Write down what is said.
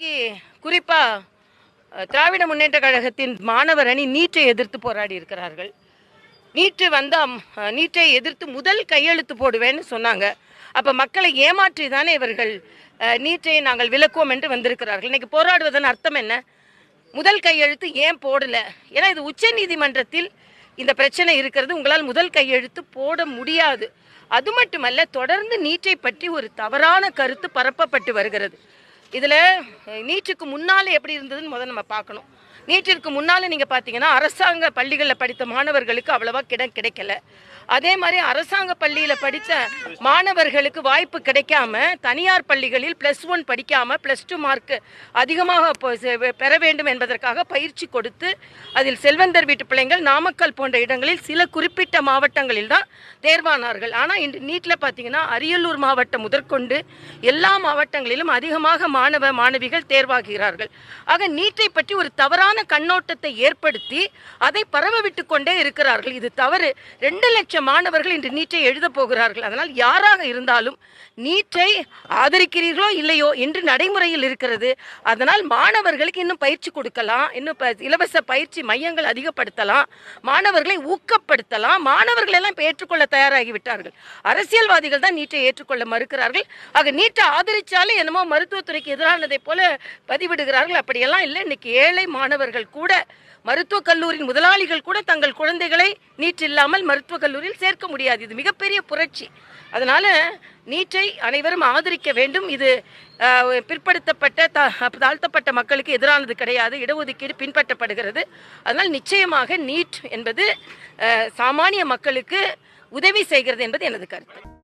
இன்னைக்கு குறிப்பாக திராவிட முன்னேற்ற கழகத்தின் மாணவர் அணி நீட்டை எதிர்த்து போராடி இருக்கிறார்கள். நீட்டு வந்தால் நீட்டை எதிர்த்து முதல் கையெழுத்து போடுவேன்னு சொன்னாங்க. அப்போ மக்களை ஏமாற்றி தானே இவர்கள் நீட்டை நாங்கள் விளக்குவோம் என்று வந்திருக்கிறார்கள். இன்னைக்கு போராடுவதன் அர்த்தம் என்ன? முதல் கையெழுத்து ஏன் போடலை? ஏன்னா இது உச்ச நீதிமன்றத்தில் இந்த பிரச்சனை இருக்கிறது. உங்களால் முதல் கையெழுத்து போட முடியாது. அது மட்டுமல்ல தொடர்ந்து நீட்டை பற்றி ஒரு தவறான கருத்து பரப்பப்பட்டு வருகிறது. இதில் நீட்டுக்கு முன்னால் எப்படி இருந்ததுன்னு முதல்ல நம்ம பார்க்கணும். நீட்டிற்கு முன்னால் நீங்கள் பார்த்தீங்கன்னா அரசாங்க பள்ளிகளில் படித்த மாணவர்களுக்கு அவ்வளவா கிடம் கிடைக்கல. அதே மாதிரி அரசாங்க பள்ளியில் படித்த மாணவர்களுக்கு வாய்ப்பு கிடைக்காம தனியார் பள்ளிகளில் ப்ளஸ் ஒன் படிக்காமல் ப்ளஸ் டூ மார்க் அதிகமாக செ- பெற வேண்டும் என்பதற்காக பயிற்சி கொடுத்து அதில் செல்வந்தர் வீட்டு பிள்ளைங்கள் நாமக்கல் போன்ற இடங்களில் சில குறிப்பிட்ட மாவட்டங்களில் தான் தேர்வானார்கள். ஆனால் இன்று நீட்டில் பார்த்தீங்கன்னா அரியலூர் மாவட்டம் முதற்கொண்டு எல்லா மாவட்டங்களிலும் அதிகமாக மாணவ மாணவிகள் தேர்வாகிறார்கள். ஆக நீட்டை பற்றி ஒரு தவறான தவறான கண்ணோட்டத்தை ஏற்படுத்தி அதை பரவ விட்டு கொண்டே இருக்கிறார்கள். இது தவறு. ரெண்டு லட்சம் மாணவர்கள் இன்று நீட்டை எழுத போகிறார்கள். அதனால் யாராக இருந்தாலும் நீட்டை ஆதரிக்கிறீர்களோ இல்லையோ இன்று நடைமுறையில் இருக்கிறது. அதனால் மாணவர்களுக்கு இன்னும் பயிற்சி கொடுக்கலாம். இன்னும் இலவச பயிற்சி மையங்கள் அதிகப்படுத்தலாம். மாணவர்களை ஊக்கப்படுத்தலாம். மாணவர்கள் எல்லாம் இப்ப ஏற்றுக்கொள்ள தயாராகிவிட்டார்கள் அரசியல்வாதிகள் தான் நீட்டை ஏற்றுக்கொள்ள மறுக்கிறார்கள். ஆக நீட்டை ஆதரிச்சாலே என்னமோ மருத்துவத்துறைக்கு எதிரானதை போல பதிவிடுகிறார்கள். அப்படியெல்லாம் இல்லை. இன்னைக்கு ஏழை மாணவர்கள் கூட மருத்துவக் கல்லூரியின் முதலாளிகள் கூட தங்கள் குழந்தைகளை நீட் இல்லாமல் மருத்துவக் கல்லூரியில் சேர்க்க முடியாது. இது மிகப்பெரிய புரட்சி. அதனால நீட்டை அனைவரும் ஆதரிக்க வேண்டும். இது பிற்படுத்தப்பட்ட தா- தாழ்த்தப்பட்ட மக்களுக்கு எதிரானது கிடையாது. இடஒதுக்கீடு பின்பற்றப்படுகிறது. அதனால் நிச்சயமாக நீட் என்பது சாமானிய மக்களுக்கு உதவி செய்கிறது என்பது எனது கருத்து.